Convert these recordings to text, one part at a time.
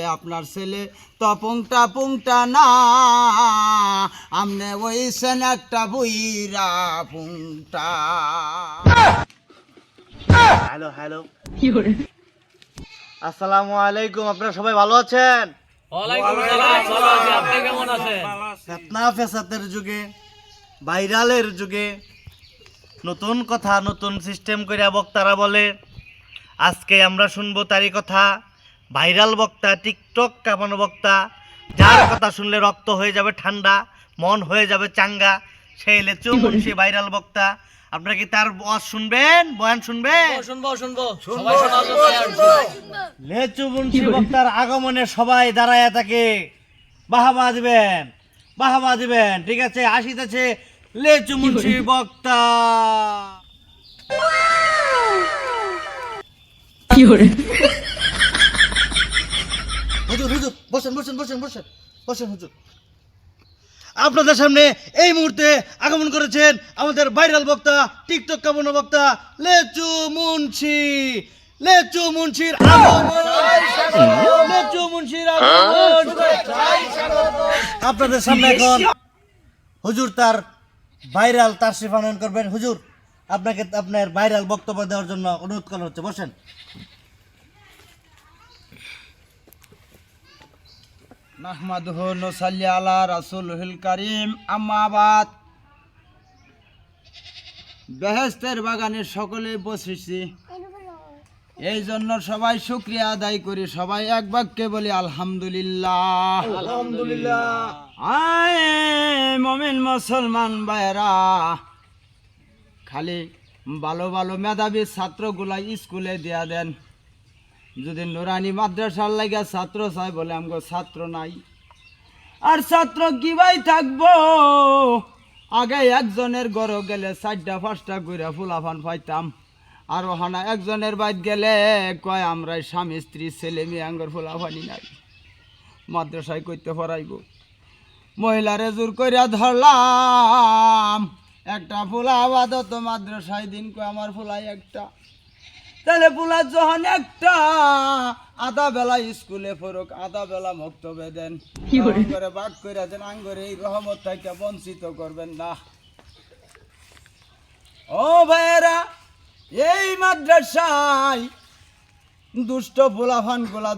আসলে আপনার ছেলে তপংটা পুংটা না আমনে ওই সেন একটা বুইরা পুংটা হ্যালো হ্যালো। আসসালামু আলাইকুম আপনারা সবাই ভালো আছেন? ফেতনা ফেসাতের যুগে ভাইরালের যুগে নতুন কথা নতুন সিস্টেম করে বক্তারা বলে আজকে আমরা শুনব তারই কথা। ভাইরাল বক্তা টিকটক কামানো বক্তা যার কথা শুনলে রক্ত হয়ে যাবে ঠান্ডা মন হয়ে যাবে চাঙ্গা সেই লেচু মুন্সি ভাইরাল বক্তা। আপনারা কি তার বস শুনবেন? বয়ান শুনবেন? শুনব শুনব লেচু মুন্সি বক্তার আগমনে সবাই দাঁড়ায় থাকে। বাহাবা দিবেন বাহাবা দিবেন। ঠিক আছে আসিতেছে লেচু মুন্সি বক্তা। হুজুর হুজুর, বসেন বসেন বসেন বসেন বসেন, হুজুর। আপনাদের সামনে এই মুহূর্তে আগমন করেছেন আমাদের ভাইরাল বক্তা, টিকটক কামনা বক্তা, লেচু মুন্সি। লেচু মুন্সির লেচু মুন্সির আপনাদের সামনে এখন হুজুর তার ভাইরাল তার শিফানয়ন করবেন। হুজুর, আপনাকে আপনার ভাইরাল বক্তব্য দেওয়ার জন্য অনুরোধ করা হচ্ছে। বসেন। নাহমাদুহু নসাল্লি আলা কারীম। বেহেস্তের বাগানে সকলে বসেছি। এই জন্য সবাই শুক্রিয়া আদায় করি সবাই এক বাক্যে বলি আলহামদুলিল্লাহ। আলহামদুলিল্লাহ। আয় মমিন মুসলমান ভাইরা খালি ভালো ভালো মেধাবী ছাত্রগুলা স্কুলে দিয়া দেন। যদি নুরানি মাদ্রাসার লাগা ছাত্র চাই বলে আমগো ছাত্র নাই। আর ছাত্র কি ভাই থাকব? আগে একজনের ঘর গেলে চারটা, পাঁচটা ঘুরে ফুলাফান পাইতাম। আর ওখানে একজনের বাইত গেলে কয় আমরা স্বামী, স্ত্রী, ছেলে, মেয়ে, আঙ্গর ফুলাফানি নাই। মাদ্রাসায় করতে পারাইব মহিলারে জোর করিয়া ধরলাম, একটা ফুলা আবাদত মাদ্রাসায় দিন কয়, আমার ফুলাই একটা। তাহলে পুলা যখন একটা। আধা বেলা স্কুলে ফরক আধা বেলা মক্তবে দেন করে? বাদ করে দেন আঙ্গরে এই রহমত থেকে বঞ্চিত করবেন না। ও ভাইয়েরা এই মাদ্রাসায় দুষ্টগুলা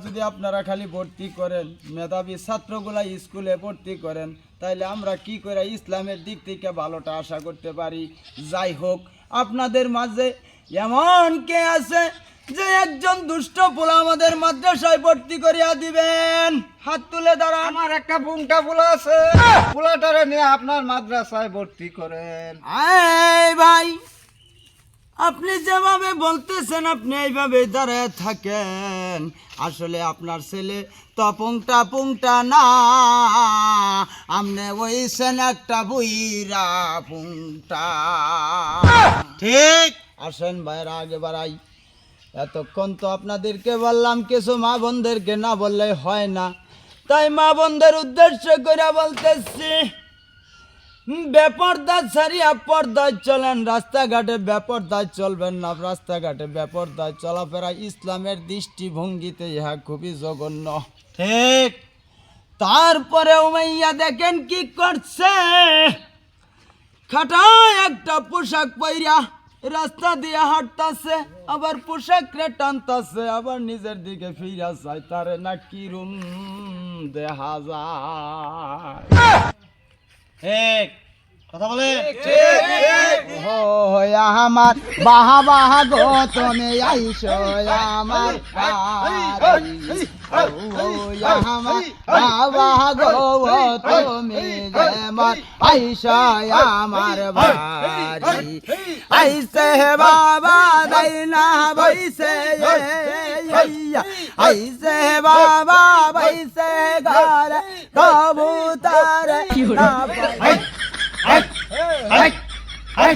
যদি আপনারা খালি ভর্তি করেন মেধাবী ছাত্রগুলা স্কুলে ভর্তি করেন তাইলে আমরা কি করে ইসলামের দিক থেকে ভালোটা আশা করতে পারি? যাই হোক আপনাদের মাঝে এমন কে আছে যে একজন দুষ্ট পোলা আমাদের মাদ্রাসায় ভর্তি করিয়া দিবেন? হাত তুলে দাঁড়ান। আমার একটা বুংটা ফুলা আছে। ফুলাটারে নিয়ে আপনার মাদ্রাসায় ভর্তি করেন। এই ভাই আপনি যেভাবে বলতেছেন আপনি এইভাবে দাঁড়ায় থাকেন। আসলে আপনার ছেলে তপংটা পুংটা না আমনে ওইছেন একটা বুইরা পুংটা। ঠিক? আসেন ভাইরা আগে বাড়াই। এতক্ষণ তো আপনাদেরকে বললাম কিছু মা বোনদেরকে না বললে হয় না। তাই মা বোনদের উদ্দেশ্য করে বলতেছি বেপরদায় ছাড়িয়া পর্দায় চলেন রাস্তাঘাটে বেপরদায় চলবেন না। রাস্তাঘাটে বেপরদায় চলাফেরা ইসলামের দৃষ্টিভঙ্গিতে ইহা খুবই জঘন্য। ঠিক। তারপরে উমাইয়া দেখেন কি করছে। খাটায় একটা পোশাক পইরা রাস্তা দিয়ে হাঁটতাছে আবার পোশাক রে টানতাছে আবার নিজের দিকে ফিরা যায় তারে না কিরম দেখা যায়। কথা বলে? আমার বাহা বাহা গো তুমি আইসো আমার আমার আইসায় আমার বাড়ি আইসে বাবা দাইনা বৈসে আইসে বাবা বৈসে ঘর কবুতর আই আই আই